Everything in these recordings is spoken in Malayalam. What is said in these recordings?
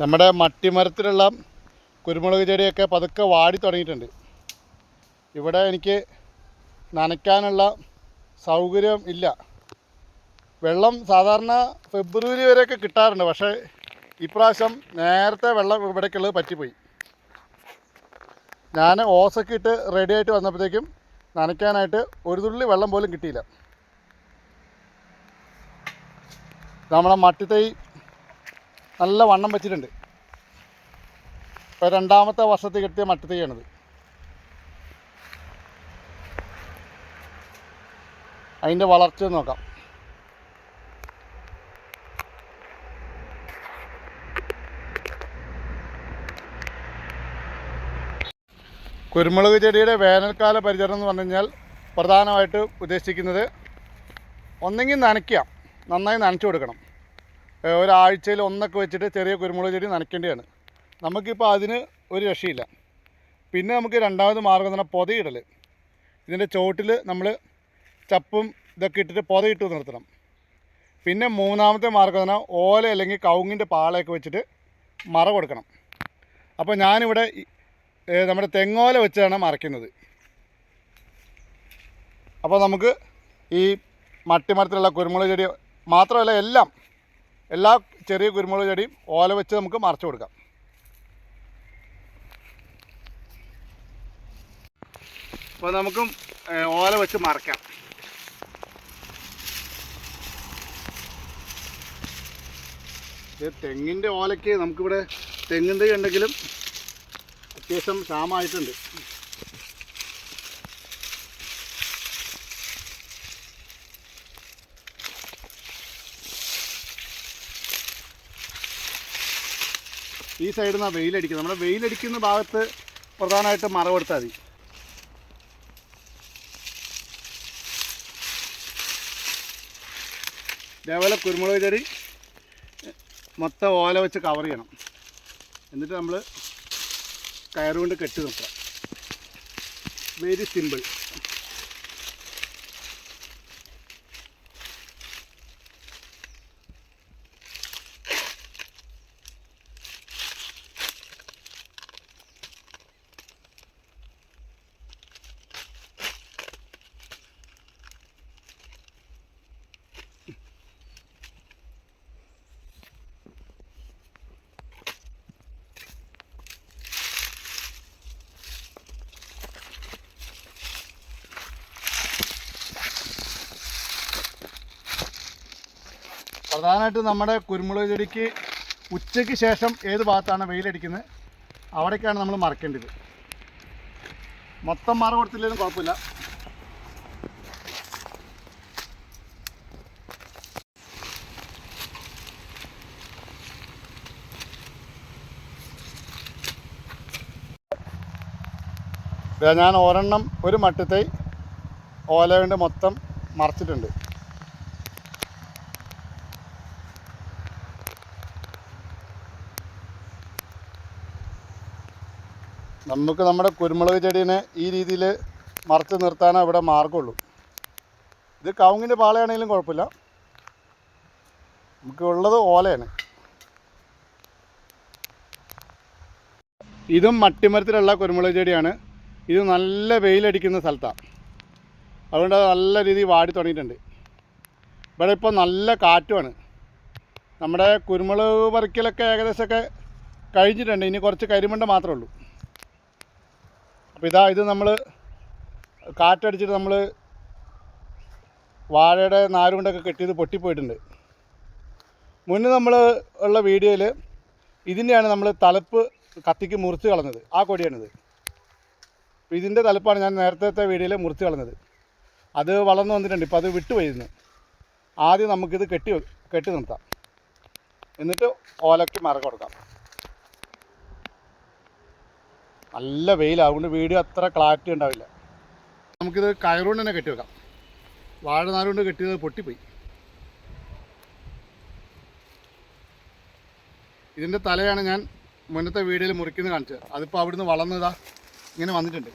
നമ്മുടെ മട്ടിമരത്തിലുള്ള കുരുമുളക് ചെടിയൊക്കെ പതുക്കെ വാടി തുടങ്ങിയിട്ടുണ്ട്. ഇവിടെ എനിക്ക് നനയ്ക്കാനുള്ള സൗകര്യം ഇല്ല. വെള്ളം സാധാരണ ഫെബ്രുവരി വരെയൊക്കെ കിട്ടാറുണ്ട്. പക്ഷേ ഇപ്രാവശ്യം നേരത്തെ വെള്ളം ഇവിടേക്കുള്ളത് പറ്റിപ്പോയി. ഞാൻ ഓസൊക്കെ ഇട്ട് റെഡി ആയിട്ട് വന്നപ്പോഴത്തേക്കും നനയ്ക്കാനായിട്ട് ഒരു തുള്ളി വെള്ളം പോലും കിട്ടിയില്ല. നമ്മളെ മട്ടിത്തൈ നല്ല വണ്ണം വെച്ചിട്ടുണ്ട്. ഇപ്പോൾ രണ്ടാമത്തെ വർഷത്തിൽ കിട്ടിയ മട്ടിത്തൈയാണിത് അതിന്റെ വളർച്ച നോക്കാം. കുരുമുളക് ചെടിയുടെ വേനൽക്കാല പരിചരണം എന്ന് പറഞ്ഞു കഴിഞ്ഞാൽ പ്രധാനമായിട്ട് ഉദ്ദേശിക്കുന്നത് ഒന്നെങ്കിൽ നനയ്ക്കുക നന്നായി നനച്ചു കൊടുക്കണം. ഒരാഴ്ചയിൽ ഒന്നൊക്കെ വെച്ചിട്ട് ചെറിയ കുരുമുളക് ചെടി നനയ്ക്കേണ്ടതാണ് നമുക്കിപ്പോൾ അതിന് ഒരു രക്ഷയില്ല. പിന്നെ നമുക്ക് രണ്ടാമത് മാർഗം പറഞ്ഞാൽ പൊതയിടൽ ഇതിന്റെ ചുവട്ടിൽ നമ്മൾ ചപ്പും ഇതൊക്കെ ഇട്ടിട്ട് പൊതയിട്ട് നിർത്തണം. പിന്നെ മൂന്നാമത്തെ മാർഗം പറഞ്ഞാൽ ഓല അല്ലെങ്കിൽ കവുങ്ങിന്റെ പാളയൊക്കെ വെച്ചിട്ട് മറ കൊടുക്കണം. അപ്പോൾ ഞാനിവിടെ നമ്മുടെ തെങ്ങോല വെച്ചാണ് മറയ്ക്കുന്നത്. അപ്പോൾ നമുക്ക് ഈ മട്ടിമരത്തിലുള്ള കുരുമുളക് ചെടി മാത്രമല്ല എല്ലാം എല്ലാ ചെറിയ കുരുമുളക് ചെടിയും ഓല വെച്ച് നമുക്ക് മറച്ചു കൊടുക്കാം. അപ്പോൾ നമുക്കും ഓല വെച്ച് മറക്കാം. തെങ്ങിന്റെ ഓലയ്ക്ക് നമുക്കിവിടെ തെങ്ങിന്റെ ഉണ്ടെങ്കിലും അത്യാവശ്യം ക്ഷാമമായിട്ടുണ്ട്. സൈഡിൽ നിന്നാണ് വെയിലടിക്കുന്നത് നമ്മുടെ വെയിലടിക്കുന്ന ഭാഗത്ത് പ്രധാനമായിട്ട് മറ കൊടുത്താൽ മതി. ഇതേപോലെ കുരുമുളക് ചെടി മൊത്തം ഓല വെച്ച് കവർ ചെയ്യണം. എന്നിട്ട് നമ്മൾ കയറുകൊണ്ട് കെട്ടി നിർത്തണം വെരി സിമ്പിൾ പ്രധാനമായിട്ട് നമ്മുടെ കുരുമുളക് ചെടിക്ക് ഉച്ചയ്ക്ക് ശേഷം ഏത് ഭാഗത്താണ് വെയിലടിക്കുന്നത്? അവിടേക്കാണ് നമ്മൾ മറക്കേണ്ടത്. മൊത്തം മറ കൊടുത്തില്ലെങ്കിലും കുഴപ്പമില്ല. ഞാൻ ഒരെണ്ണം ഒരു മട്ടത്തൈ ഓല കൊണ്ട് മൊത്തം മറച്ചിട്ടുണ്ട്. നമുക്ക് നമ്മുടെ കുരുമുളക് ചെടീനെ ഈ രീതിയിൽ മറച്ച് നിർത്താനേ ഇവിടെ മാർഗമുള്ളൂ ഇത് കവുങ്ങിന്റെ പാളയാണെങ്കിലും കുഴപ്പമില്ല. നമുക്ക് ഉള്ളത് ഓലയാണ്. ഇതും മട്ടിമരത്തിലുള്ള കുരുമുളക് ചെടിയാണ്. ഇത് നല്ല വെയിലടിക്കുന്ന സ്ഥലത്താണ് അതുകൊണ്ട് അത് നല്ല രീതിയിൽ വാടി തുടങ്ങിയിട്ടുണ്ട്. ഇവിടെ ഇപ്പോൾ നല്ല കാറ്റുമാണ്. നമ്മുടെ കുരുമുളക് പറിക്കലൊക്കെ ഏകദേശമൊക്കെ കഴിഞ്ഞിട്ടുണ്ട്. ഇനി കുറച്ച് കരിമണ്ട മാത്രമേ ഉള്ളൂ. അപ്പോൾ ഇതാ ഇത് നമ്മൾ കാറ്റടിച്ചിട്ട് നമ്മൾ വാഴയുടെ നാരുകൊണ്ടൊക്കെ കെട്ടിയത് പൊട്ടിപ്പോയിട്ടുണ്ട്. മുന്നേ നമ്മൾ ഉള്ള വീഡിയോയിൽ ഇതിന്റെയാണ് നമ്മൾ തലപ്പ് കത്തിക്ക് മുറിച്ച് കളഞ്ഞത്. ആ കൊടിയാണിത്. ഇതിന്റെ തലപ്പാണ് ഞാൻ നേരത്തെ വീഡിയോയിൽ മുറിച്ച് കളഞ്ഞത്. അത് വളർന്നു വന്നിട്ടുണ്ട്. ഇപ്പോൾ അത് വിട്ടുപോയിരുന്നു. ആദ്യം നമുക്കിത് കെട്ടി കെട്ടി നിർത്താം. എന്നിട്ട് ഓലയ്ക്ക് മറ കൊടുക്കാം. നല്ല വെയിലാണ് അതുകൊണ്ട് വീഡിയോ അത്ര ക്ലാരിറ്റി ഉണ്ടാവില്ല. നമുക്കിത് കയറുകൊണ്ട് തന്നെ കെട്ടി വെക്കാം. വാഴ നാരുകൊണ്ട് കെട്ടിയത് പൊട്ടിപ്പോയി. ഇതിന്റെ തലയാണ് ഞാൻ മുന്നത്തെ വീഡിയോയിൽ മുറിക്കുന്നത് കാണിച്ചത്. അതിപ്പോൾ അവിടുന്ന് വളർന്നതാ ഇങ്ങനെ വന്നിട്ടുണ്ട്.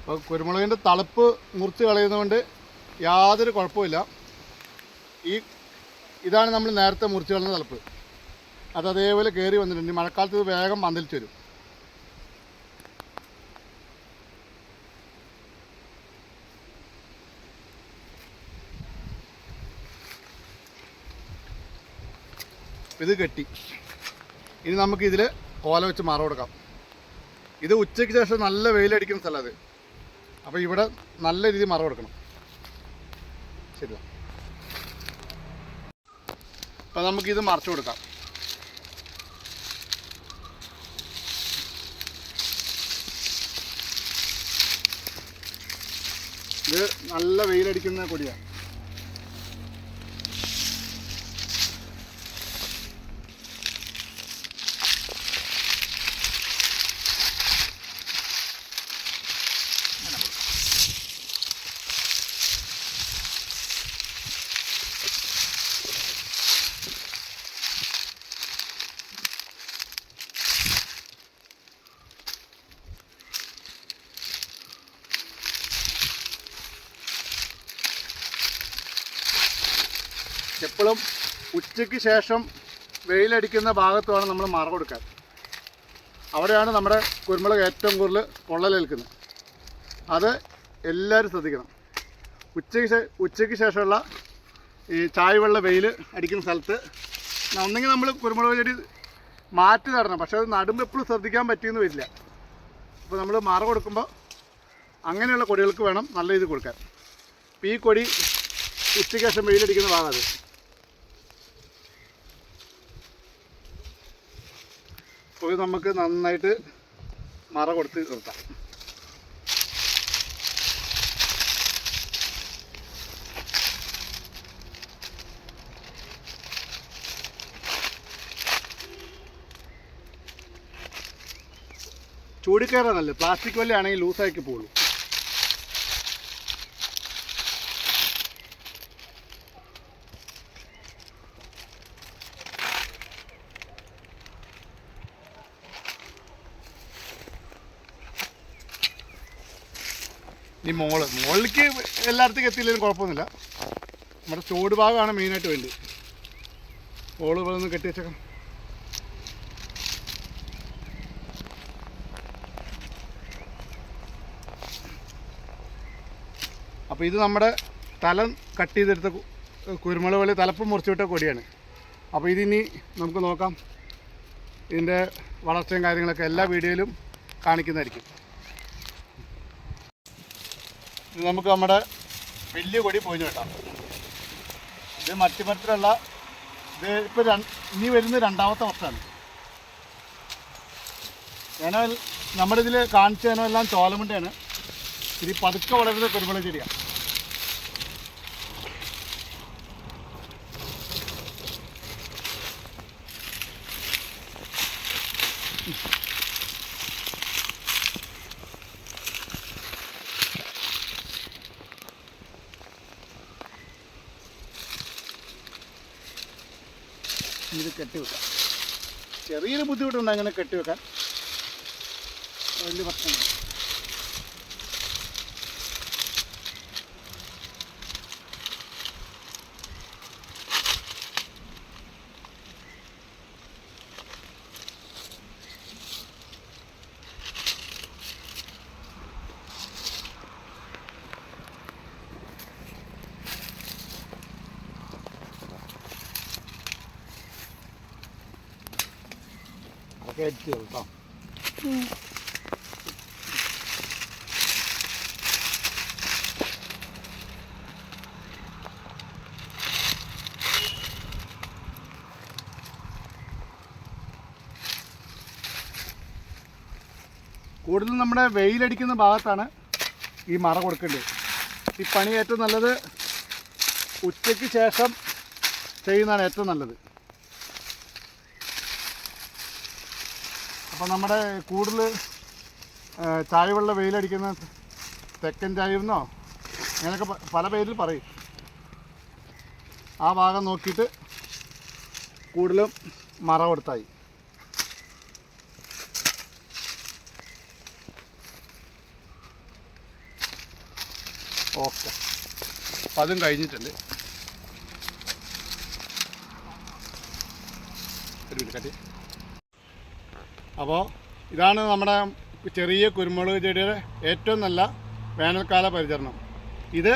അപ്പോൾ കുരുമുളകിന്റെ തളപ്പ് മുറിച്ച് കളയുന്നതുകൊണ്ട് യാതൊരു കുഴപ്പമില്ല ഈ ഇതാണ് നമ്മൾ നേരത്തെ മുറിച്ച് കളഞ്ഞ തലപ്പ്. അത് അതേപോലെ കയറി വന്നിട്ടുണ്ട്. മഴക്കാലത്ത് ഇത് വേഗം പന്തലിച്ച് വരും. ഇത് കെട്ടി. ഇനി നമുക്ക് ഇതിൽ ഓല വെച്ച് മാറ കൊടുക്കാം. ഇത് ഉച്ചയ്ക്ക് ശേഷം നല്ല വെയിലടിക്കുന്ന സ്ഥലം അത്. അപ്പോൾ ഇവിടെ നല്ല രീതിയിൽ മറ കൊടുക്കണം. ശരി അപ്പോൾ നമുക്കിത് മറച്ചു കൊടുക്കാം. ഇത് നല്ല വെയിലടിക്കുന്ന കൊടിയാണ് എപ്പോഴും ഉച്ചയ്ക്ക് ശേഷം വെയിലടിക്കുന്ന ഭാഗത്തുമാണ് നമ്മൾ മറ കൊടുക്കാൻ അവിടെയാണ് നമ്മുടെ കുരുമുളക് ഏറ്റവും കൂടുതൽ പൊള്ളലേൽക്കുന്നത്. അത് എല്ലാവരും ശ്രദ്ധിക്കണം. ഉച്ചയ്ക്ക് ഉച്ചയ്ക്ക് ശേഷമുള്ള ഈ ചായവെള്ള വെയിൽ അടിക്കുന്ന സ്ഥലത്ത് ഒന്നെങ്കിൽ നമ്മൾ കുരുമുളക് ചെടി മാറ്റി നടണം. പക്ഷേ അത് നടുമ്പോൾ എപ്പോഴും ശ്രദ്ധിക്കാൻ പറ്റിയെന്ന് വരില്ല. അപ്പോൾ നമ്മൾ മറ കൊടുക്കുമ്പോൾ അങ്ങനെയുള്ള കൊടികൾക്ക് വേണം നല്ല രീതിയിൽ കൊടുക്കാൻ. ഈ കൊടി ഉച്ചയ്ക്ക് ശേഷം വെയിലടിക്കുന്ന ഭാഗം അത്. ഇത് നമുക്ക് നന്നായിട്ട് മറ കൊടുത്ത് നിർത്താം. ചൂടിക്കയറാനല്ലേ പ്ലാസ്റ്റിക് വല്ലയാണെങ്കിൽ ലൂസാക്കി പോകുള്ളൂ ഈ മോൾ. മോളിലേക്ക് എല്ലായിടത്തേക്കും എത്തിയില്ലെങ്കിലും കുഴപ്പമൊന്നുമില്ല. നമ്മുടെ ചൂട് ഭാഗമാണ് മെയിനായിട്ട് വേണ്ടി മോൾ ഇവിടെ നിന്ന് കെട്ടി വെച്ചേക്കാം. അപ്പോൾ ഇത് നമ്മുടെ തലം കട്ട് ചെയ്തെടുത്ത കുരുമുളക് വെള്ളി തലപ്പ് മുറിച്ചു വിട്ട കൊടിയാണ്. അപ്പോൾ ഇതിനി നമുക്ക് നോക്കാം. ഇതിന്റെ വളർച്ചയും കാര്യങ്ങളൊക്കെ എല്ലാ വീഡിയോയിലും കാണിക്കുന്നതായിരിക്കും. നമുക്ക് നമ്മുടെ വലിയ കൊടി പൊഴിഞ്ഞു കേട്ടാം. ഇത് മറ്റുമരത്തിലുള്ള ഇത് ഇപ്പോൾ ഇനി വരുന്ന രണ്ടാമത്തെ വർഷമാണ് ഏനോ നമ്മുടെ ഇതിൽ കാണിച്ചതിനോ എല്ലാം ചോലമുണ്ടയാണ്. ഇത് പതുക്കെ വളരുന്ന കുരുമുളക് ചെടിയാണ് ഇത് കെട്ടിവെക്കാം ചെറിയൊരു ബുദ്ധിമുട്ടുണ്ട് അങ്ങനെ കെട്ടിവെക്കാൻ വലിയ പ്രശ്നമില്ല അടിച്ചു കേട്ടോ കൂടുതൽ നമ്മുടെ വെയിലടിക്കുന്ന ഭാഗത്താണ് ഈ മറ കൊടുക്കേണ്ടത്. ഈ പണി ഏറ്റവും നല്ലത് ഉച്ചയ്ക്ക് ശേഷം ചെയ്യുന്നതാണ് ഏറ്റവും നല്ലത്. അപ്പോൾ നമ്മുടെ കൂടുതൽ ചായവെള്ള വെയിലടിക്കുന്ന തെക്കൻ ചായവെന്നോ? അങ്ങനെയൊക്കെ പല പേരിൽ പറയും. ആ ഭാഗം നോക്കിയിട്ട് കൂടുതലും മറ കൊടുത്തായി. ഓക്കെ. അതും കഴിഞ്ഞിട്ടുണ്ട്. ഒരു മിനിറ്റ് കട്ടി അപ്പോൾ ഇതാണ് നമ്മുടെ ചെറിയ കുരുമുളക് ചെടിയുടെ ഏറ്റവും നല്ല വേനൽക്കാല പരിചരണം. ഇത്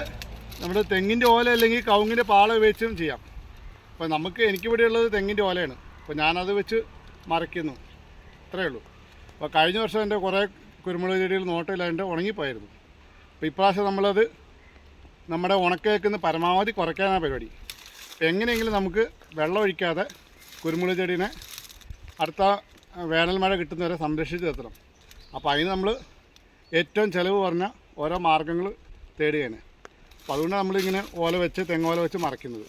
നമ്മുടെ തെങ്ങിന്റെ ഓല അല്ലെങ്കിൽ കവുങ്ങിന്റെ പാള ഉപയോഗിച്ചും ചെയ്യാം. അപ്പോൾ നമുക്ക് എനിക്കിവിടെ ഉള്ളത് തെങ്ങിന്റെ ഓലയാണ്. അപ്പോൾ ഞാനത് വെച്ച് മറയ്ക്കുന്നു അത്രയേ ഉള്ളൂ. അപ്പോൾ കഴിഞ്ഞ വർഷം എന്റെ കുറേ കുരുമുളക് ചെടികൾ നോട്ടമില്ലാണ്ട് ഉണങ്ങിപ്പോയായിരുന്നു. അപ്പോൾ ഇപ്രാവശ്യം നമ്മളത് നമ്മുടെ ഉണക്കേക്കുന്ന പരമാവധി കുറയ്ക്കാനാണ് പരിപാടി. എങ്ങനെയെങ്കിലും നമുക്ക് വെള്ളം ഒഴിക്കാതെ കുരുമുളക് ചെടീനെ അടുത്ത വേനൽ മഴ കിട്ടുന്നവരെ സംരക്ഷിച്ച് നിർത്തണം. അപ്പോൾ അതിന് നമ്മൾ ഏറ്റവും ചിലവ് കുറഞ്ഞ ഓരോ മാർഗങ്ങൾ തേടുകയാണ്. അപ്പോൾ അതുകൊണ്ടാണ് നമ്മളിങ്ങനെ ഓല വെച്ച് തെങ്ങോല വെച്ച് മറയ്ക്കുന്നത്.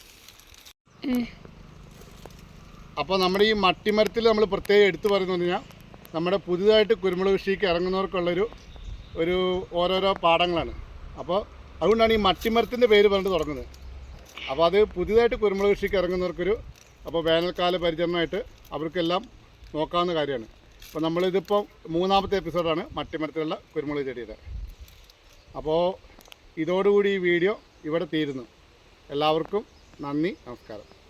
അപ്പോൾ നമ്മുടെ ഈ മട്ടിമരത്തിൽ നമ്മൾ പ്രത്യേകം എടുത്തു പറയുന്നത് കഴിഞ്ഞാൽ നമ്മുടെ പുതുതായിട്ട് കുരുമുളക് കൃഷിക്ക് ഇറങ്ങുന്നവർക്കുള്ളൊരു ഒരു ഓരോരോ പാഠങ്ങളാണ്. അപ്പോൾ അതുകൊണ്ടാണ് ഈ മട്ടിമരത്തിന്റെ പേര് പറഞ്ഞിട്ട് തുടങ്ങുന്നത്. അപ്പോൾ അത് പുതിയതായിട്ട് കുരുമുളക് കൃഷിക്ക് ഇറങ്ങുന്നവർക്കൊരു അപ്പോൾ വേനൽക്കാല പരിചരണമായിട്ട് അവർക്കെല്ലാം നോക്കാവുന്ന കാര്യമാണ്. അപ്പോൾ നമ്മളിതിപ്പോൾ മൂന്നാമത്തെ എപ്പിസോഡാണ് മട്ടിമരത്തിലുള്ള കുരുമുളക് ചെടിയുടെ. അപ്പോൾ ഇതോടുകൂടി ഈ വീഡിയോ ഇവിടെ തീരുന്നു. എല്ലാവർക്കും നന്ദി നമസ്കാരം.